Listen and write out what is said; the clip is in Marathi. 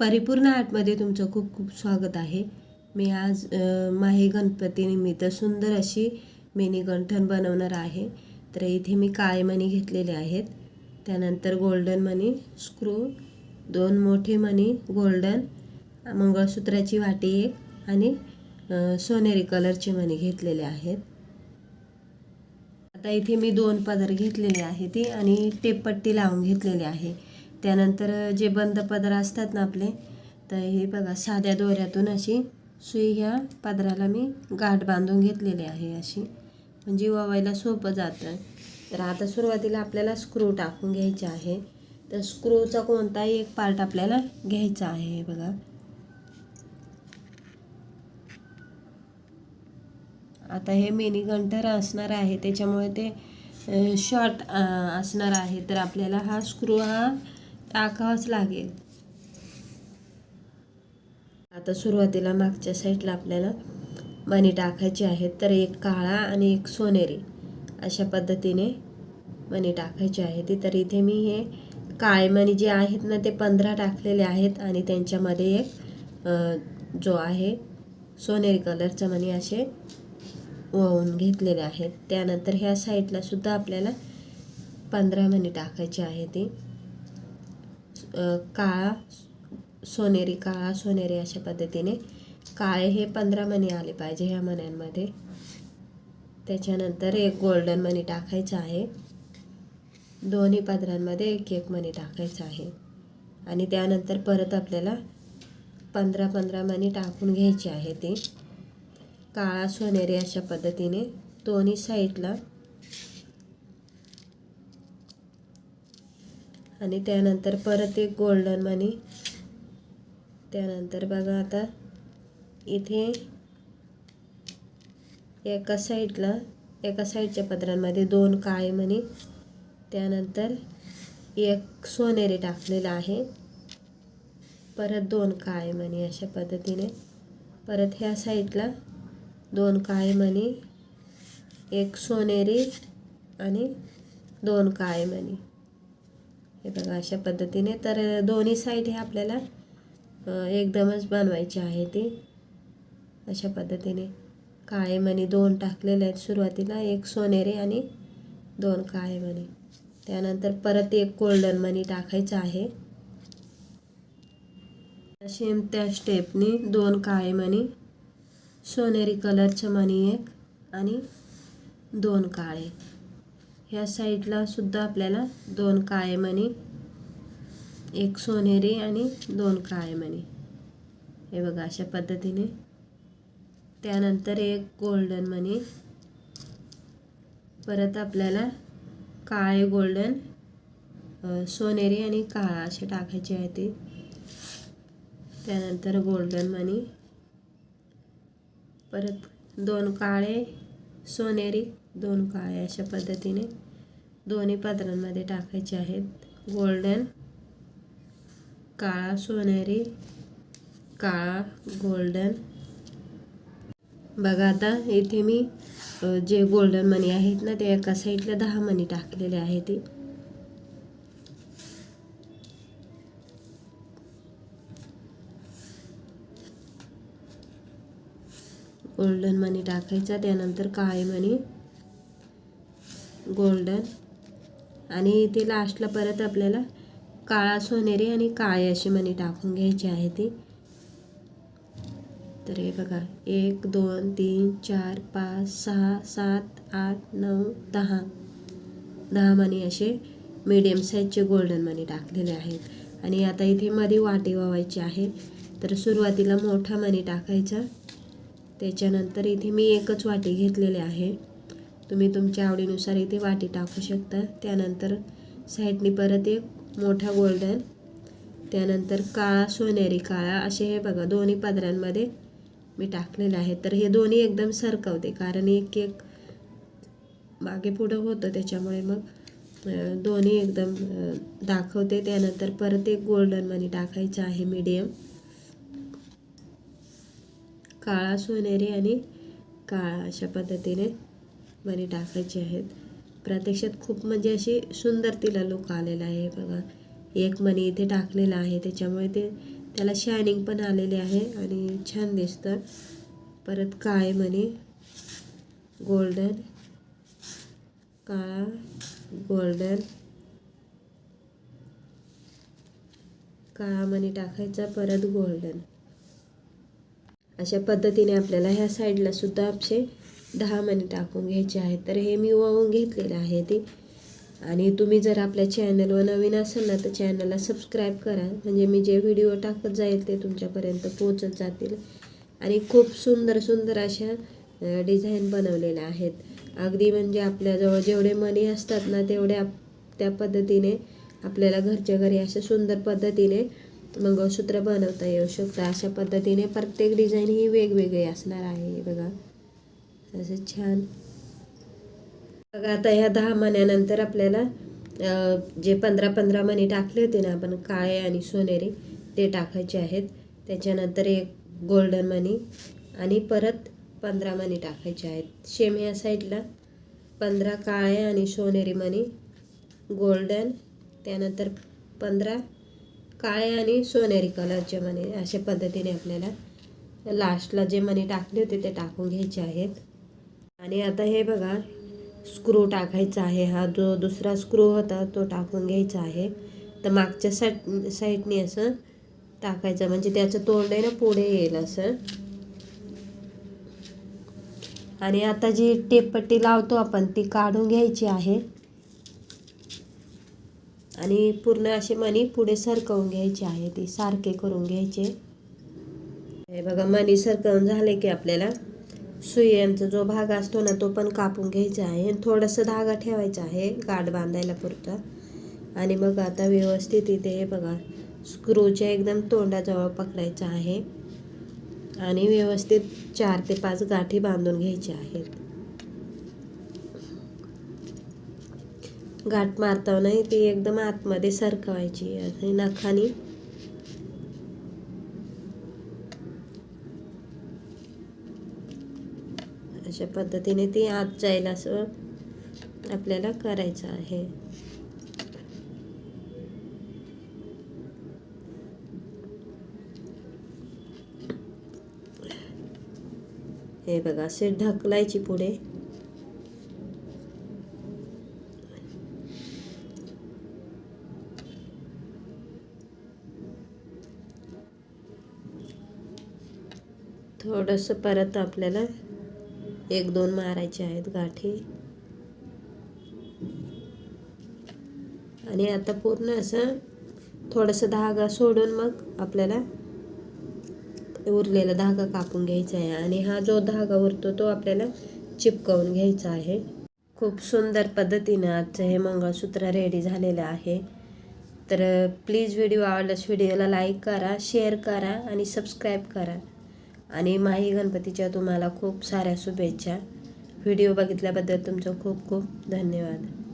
परिपूर्ण आर्टमध्ये तुमचं खूप खूप स्वागत आहे. मी आज माहे माही गणपतीनिमित्त सुंदर अशी मिनी गंठण बनवणार आहे. तर इथे मी काळे मणी घेतलेले आहेत. त्यानंतर गोल्डन मणी स्क्रू दोन मोठे मणी गोल्डन मंगळसूत्राची वाटी एक आणि सोनेरी कलरचे मणी घेतलेले आहेत. आता इथे मी दोन पदर घेतलेले आहे ती आणि टेपपट्टी लावून घेतलेली आहे. त्यानंतर जे बंद पदर असतात ना आपले तर हे बघा साध्या दोऱ्यातून अशी सुई ह्या पदराला मी गाठ बांधून घेतलेली आहे अशी. म्हणजे वावायला सोपं जातं. तर आता सुरुवातीला आपल्याला स्क्रू टाकून घ्यायचे आहे. तर स्क्रूचा कोणताही एक पार्ट आपल्याला घ्यायचा आहे हे बघा. आता हे मिनी गंटर असणार आहे त्याच्यामुळे ते शॉर्ट असणार आहे. तर आपल्याला हा स्क्रू हा टाकावाच लागेल. आता सुरुवातीला मागच्या साईडला आपल्याला मणी टाकायची आहेत. तर एक काळा आणि एक सोनेरी अशा पद्धतीने मणी आहे आहेत तर इथे मी हे काळे मणी जे आहेत ना ते पंधरा टाकलेले आहेत आणि त्यांच्यामध्ये एक जो आहे सोनेरी कलरचा मणी असे वळून घेतलेले आहेत. त्यानंतर ह्या साईडलासुद्धा आपल्याला पंधरा मणी टाकायची आहे ती. काळा सोनेरी काळा सोनेरी अशा पद्धतीने. काळे हे पंधरा मणी आले पाहिजे ह्या मण्यांमध्ये. त्याच्यानंतर एक गोल्डन मणी टाकायचं आहे. दोन्ही पदरांमध्ये एक एक मणी टाकायचं आहे. आणि त्यानंतर परत आपल्याला पंधरा पंधरा मणी टाकून घ्यायची आहे ती. काळा सोनेरी अशा पद्धतीने दोन्ही साईडला आणि त्यानंतर परत एक गोल्डन मनी त्यानंतर बघा आता इथे एका साईडला एका साईडच्या पदरांमध्ये दोन काळे मणी त्यानंतर एक सोनेरी टाकलेलं आहे. परत दोन काळे मणी अशा पद्धतीने. परत ह्या साईडला दोन काळे मणी एक सोनेरी आणि दोन काळे मणी हे बघा अशा पद्धतीने. तर दोन्ही साईड हे आपल्याला एकदमच बनवायचे आहे ते. अशा पद्धतीने. काळे मणी दोन टाकलेले आहेत सुरुवातीला एक सोनेरी आणि दोन काळे मणी त्यानंतर परत एक गोल्डन मणी टाकायचं आहे. सेम त्या स्टेपनी दोन काळे मणी सोनेरी कलरचं मणी एक आणि दोन काळे. ह्या साईडला सुद्धा आपल्याला दोन काळे मणी एक सोनेरी आणि दोन काळे मणी हे बघा अशा पद्धतीने. त्यानंतर एक गोल्डन मणी. परत आपल्याला काळे गोल्डन सोनेरी आणि काळा असे टाकायचे आहे ते. त्यानंतर गोल्डन मणी. परत दोन काळे सोनेरी दोन काळे अशा पद्धतीने दोन्ही पदरांमध्ये टाकायचे आहेत. गोल्डन काळा सोनेरी काळा गोल्डन बघा आता इथे मी जे गोल्डन मनी आहेत ना ते एका साईडला दहा मनी टाकलेले आहे ते गोल्डन मनी टाकायचा त्यानंतर काळे मनी गोल्डन. आणि इथे लास्टला परत आपल्याला काळा सोनेरी आणि काळे अशी मणी टाकून घ्यायची आहे ती. तर हे बघा एक दोन तीन चार पाच सहा सात आठ नऊ दहा. दहा मणी असे मीडियम साईजचे गोल्डन मणी टाकलेले आहेत. आणि आता इथे मध्ये वाटी वावायची आहे. तर सुरुवातीला मोठा मणी टाकायचा. त्याच्यानंतर इथे मी एकच वाटी घेतलेली आहे. तुम्ही तुमच्या आवडीनुसार इथे वाटी टाकू शकता. त्यानंतर साईडने परत एक मोठा गोल्डन त्यानंतर काळा सोनेरी काळा असे हे बघा दोन्ही पदरांमध्ये मी टाकलेलं आहे. तर हे दोन्ही एकदम सरकवते कारण एक एक मागे पुढं होतं त्याच्यामुळे मग दोन्ही एकदम दाखवते. त्यानंतर परत एक गोल्डन मनी टाकायचं आहे मीडियम काळा सोनेरी आणि काळा अशा पद्धतीने मणी टाकायचे आहेत. प्रत्यक्षात खूप म्हणजे अशी सुंदर तिला लुक आलेला आहे. बघा एक मणी इथे टाकलेला आहे. त्याच्यामुळे ते त्याला शायनिंग पण आलेली आहे आणि छान दिसतं. परत काळे मणी गोल्डन काळा गोल्डन काळा मणी टाकायचा परत गोल्डन अशा पद्धतीने आपल्याला ह्या साईडला सुद्धा आपले दहा मणी टाकून घ्यायचे आहेत. तर हे मी वळून घेतलेलं आहे ते. आणि तुम्ही जर आपल्या चॅनलवर नवीन असाल ना तर चॅनलला सबस्क्राईब करा. म्हणजे मी जे व्हिडिओ टाकत जाईल ते तुमच्यापर्यंत पोचत जातील. आणि खूप सुंदर सुंदर अशा डिझाईन बनवलेल्या आहेत. अगदी म्हणजे आपल्याजवळ जेवढे मनी असतात ना तेवढ्या त्या पद्धतीने आपल्याला घरच्या घरी अशा सुंदर पद्धतीने मंगळसूत्र बनवता येऊ शकतं. अशा पद्धतीने प्रत्येक डिझाईन ही वेगवेगळी असणार आहे बघा. असं छान. बघा आता ह्या दहा महिन्यानंतर आपल्याला जे पंधरा पंधरा मणी टाकले होते ना आपण काळे आणि सोनेरी ते टाकायचे आहेत. त्याच्यानंतर एक गोल्डन मनी आणि परत पंधरा मणी टाकायचे आहेत. शेम ह्या साईडला पंधरा काळे आणि सोनेरी मणी गोल्डन त्यानंतर पंधरा काळे आणि सोनेरी कलरचे मणी अशा पद्धतीने आपल्याला लास्टला जे मणी टाकले होते ते टाकून घ्यायचे आहेत. आणि आता हे बघा स्क्रू टाकायचा आहे हा. जो दुसरा स्क्रू होता तो टाकून घ्यायचा आहे. तर मागच्या साईट साईडने असं टाकायचं. म्हणजे त्याचं तोंड आहे ना पुढे येईल असं. आणि आता जी टेपपट्टी लावतो आपण ती काढून घ्यायची आहे. आणि पूर्ण असे मणी पुढे सरकवून घ्यायची आहे. ती सारखे करून घ्यायचे. हे बघा मणी सरकवून झाले की आपल्याला. सुयांचा जो भाग असतो ना तो पण कापून घ्यायचा आहे. थोडंसं धागा ठेवायचा आहे गाठ बांधायला पुरता. आणि मग आता व्यवस्थित इथे हे बघा स्क्रूच्या एकदम तोंडाजवळ पकडायचं आहे. आणि व्यवस्थित चार ते पाच गाठी बांधून घ्यायच्या आहेत. गाठ मारताना ती एकदम आतमध्ये सरकवायची आणि नखानी अशा पद्धतीने ती आत जाईल असं आपल्याला करायचं आहे. हे बघा असे ढकलायची पुढे. थोडंसं परत आपल्याला एक दोन मारायचे आहेत गाठी. आणि आता पूर्ण असं थोडंसं धागा सोडून मग आपल्याला उरलेला धागा कापून घ्यायचा आहे. आणि हा जो धागा उरतो तो आपल्याला चिपकवून घ्यायचा आहे. खूप सुंदर पद्धतीनं आजचं हे मंगळसूत्र रेडी झालेलं आहे. तर प्लीज व्हिडिओ आवडल्यास व्हिडिओला लाईक करा शेअर करा आणि सबस्क्राईब करा. आणि माही गणपतीच्या तुम्हाला खूप साऱ्या शुभेच्छा. व्हिडिओ बघितल्याबद्दल तुमचं खूप खूप धन्यवाद.